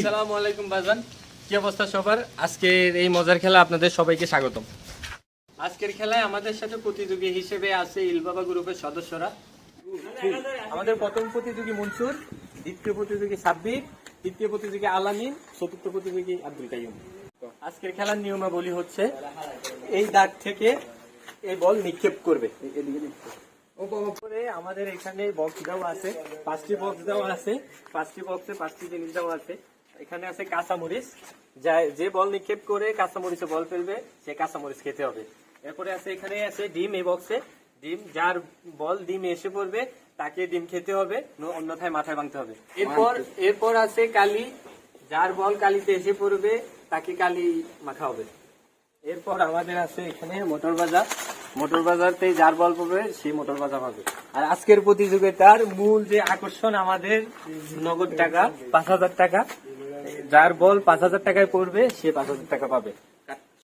আসসালামু আলাইকুম বাজান কি অবস্থা সবার? আজকের এই মজার খেলা আপনাদের সবাইকে আজকের খেলায় আমাদের সাথে প্রতিযোগী হিসেবে আছে ইলবাবা গ্রুপের সদস্যরা। আমাদের প্রথম প্রতিযোগী মনসুর, দ্বিতীয় প্রতিযোগী সাব্বির, তৃতীয় প্রতিযোগী আলামিন, চতুর্থ প্রতিযোগী আব্দুল কাইম আজকের খেলার নিয়মাবলী হচ্ছে, এই দাগ থেকে এই বল নিক্ষেপ করবে। আমাদের এখানে বক্স দেওয়া আছে, পাঁচটি বক্স দেওয়া আছে, পাঁচটি বক্সে পাঁচটি জিনিস দেওয়া আছে। এখানে আছে কাঁচামরিচ। যা বল নিক্ষেপ করে কাঁচামরিচে বল ফেলবে, সে কাঁচামরিচ খেতে হবে। এরপরে আছে এখানে আছে ডিম এই বক্সে ডিম, যার বল ডিম এসে পড়বে, তাকে ডিম খেতে হবে অন্যথায় মাথায় ভাঙতে হবে। এরপর এরপর আছে কালি। যার বল কালিতে এসে পড়বে, তাকে কালি মাখা হবে। এরপর আমাদের আছে এখানে মোটর বাজার মোটর বাজারতে যার বল পাবে সেই মোটর বাজার পাবে আর আজকের প্রতিযোগিতার মূল যে আকর্ষণ আমাদের নগদ টাকা, পাঁচ হাজার টাকা যার বল পাঁচ হাজার টাকায় পড়বে সে পাঁচ হাজার টাকা পাবে।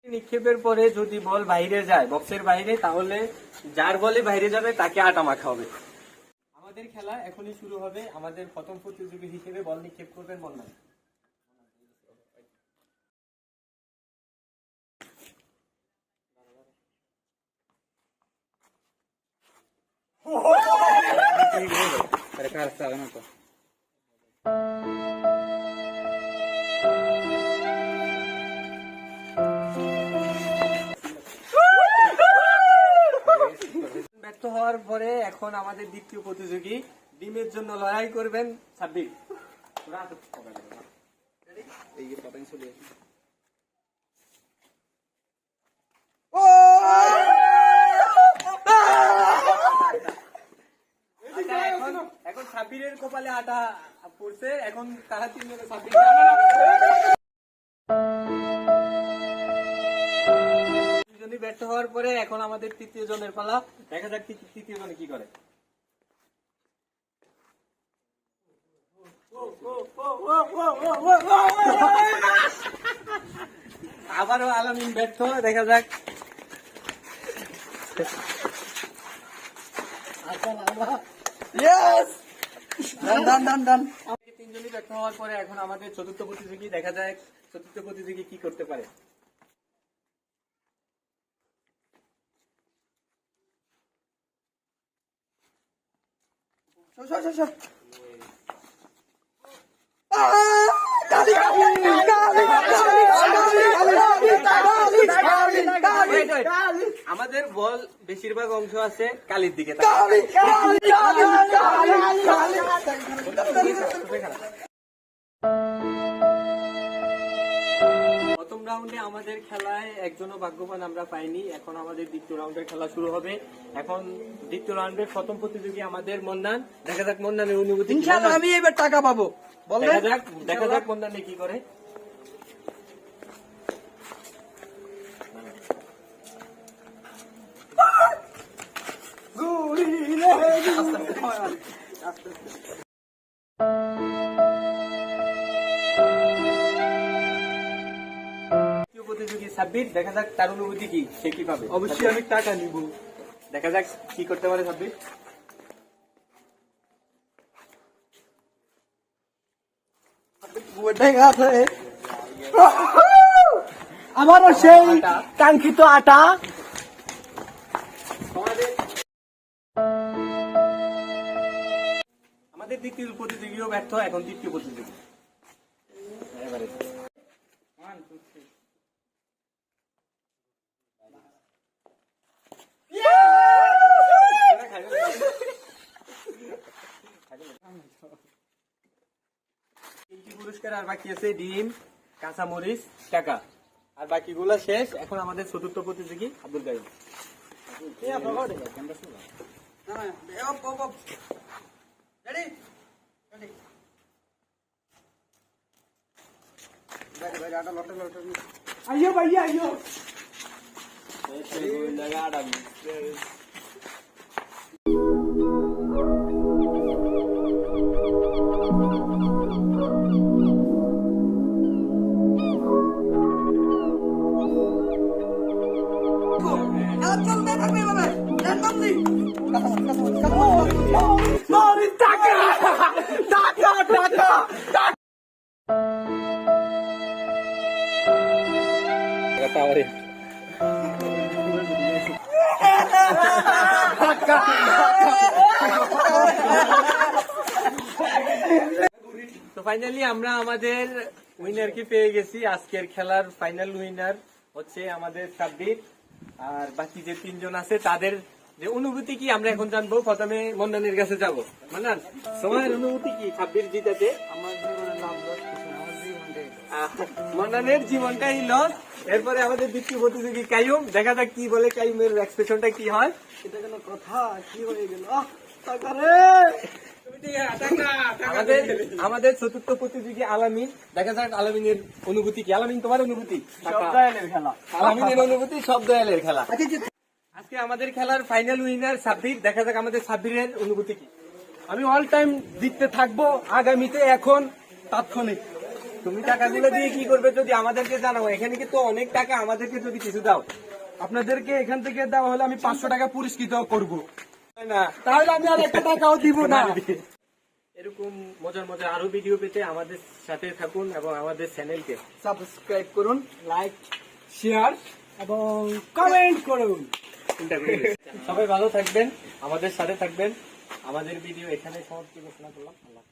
নিক্ষেপের পরে যদি বল বাইরে যায় বক্সের বাইরে তাহলে যার বলে বাইরে যাবে তাকে আটা মাখা হবে আমাদের খেলা এখনই শুরু হবে আমাদের প্রথম প্রতিযোগী হিসেবে বল নিক্ষেপ করবেন মন্না ব্যর্থ হওয়ার পরে এখন আমাদের দ্বিতীয় প্রতিযোগী ডিমের জন্য লড়াই করবেন ছাব্বিশ আচ্ছা, এখন সাব্বিরের কপালে আটা পড়ছে এখন তারা তিনজনে সাব্বির। দুজনই ব্যর্থ হওয়ার পরে এখন আমাদের তৃতীয় জনের পালা। দেখা যাক তৃতীয় জনে কি করে। আবারও আলামিন ব্যর্থ, দেখা যাক। তিনজনই ব্যর্থ হওয়ার পরে এখন আমাদের চতুর্থ প্রতিযোগী, দেখা যায় চতুর্থ প্রতিযোগী কি করতে পারে। আমাদের বল বেশিরভাগ অংশ আছে কালির দিকে প্রথম রাউন্ডে আমাদের খেলায় একজনও ভাগ্যবান আমরা পাইনি। এখন আমাদের দ্বিতীয় রাউন্ডের খেলা শুরু হবে। এখন দ্বিতীয় রাউন্ডের প্রথম প্রতিযোগী আমাদের মন্নান। দেখা যাক মন্নানের অনুভূতি। ইনশাআল্লাহ আমি এবার টাকা পাবো। দেখা যাক দেখা যাক মন্নানে কি করে। সাব্বির দেখা যাক তার অনুভূতি কি সে কি পাবে। অবশ্যই আমি টাকা নিব। দেখা যাক কি করতে পারে সাব্বির আমারও সেই কাঙ্ক্ষিত আটা। আমাদের আমাদের দ্বিতীয় প্রতিযোগীও ব্যর্থ এখন তৃতীয় প্রতিযোগী এবারে তিনটি পুরস্কার আর বাকি আছে ডিম কাঁচামরিচ টাকা। আর বাকিগুলো শেষ। এখন আমাদের চতুর্থ প্রতিযোগী আব্দুল তো ফাইনালি আমরা আমাদের উইনারকে পেয়ে গেছি। আজকের খেলার ফাইনাল উইনার হচ্ছে আমাদের সাব্বির। আর বাকি যে তিনজন আছে তাদের যে অনুভূতি কি আমরা এখন জানব? প্রথমে মন্দানের কাছে যাব। মান্নান সময়ের অনুভূতি কি? সাব্বির জিতাতে আহ, মন্নানের জীবনটাই লস। এরপরে আমাদের দ্বিতীয় প্রতিযোগী কাইম দেখা যাক কি বলে কাইমের এক্সপ্রেশনটা কি হয়। এটা কোনো কথা? কি হয়ে গেল? আমাদের আমাদের চতুর্থ প্রতিযোগী আলামিন দেখা যাক আলামিনের অনুভূতি কি। আলামিন তোমার অনুভূতি? খেলা। আলামিনের অনুভূতি সব দয়ালের খেলা। আচ্ছা আজকে আমাদের খেলার ফাইনাল উইনার সাব্বির দেখা যাক আমাদের সাব্বিরের অনুভূতি কি। আমি অল টাইম জিততে থাকব আগামীতে এখন তাৎক্ষণিক। তুমি টাকাগুলো দিয়ে কি করবে যদি আমাদেরকে জানাও? এখানে কিন্তু অনেক টাকা আমাদেরকে যদি কিছু দাও আপনাদেরকে এখান থেকে দেওয়া হলে আমি পাঁচশো টাকা পুরস্কৃত করব। না তাহলে আমি আর একটা টাকাও দিব না। এরকম মজার মজার আরও ভিডিও পেতে আমাদের সাথে থাকুন এবং আমাদের চ্যানেলকে সাবস্ক্রাইব করুন লাইক শেয়ার এবং কমেন্ট করুন। সবাই ভালো থাকবেন আমাদের সাথে থাকবেন। আমাদের ভিডিও এখানে সমাপ্তি ঘোষণা করলাম। আল্লাহ।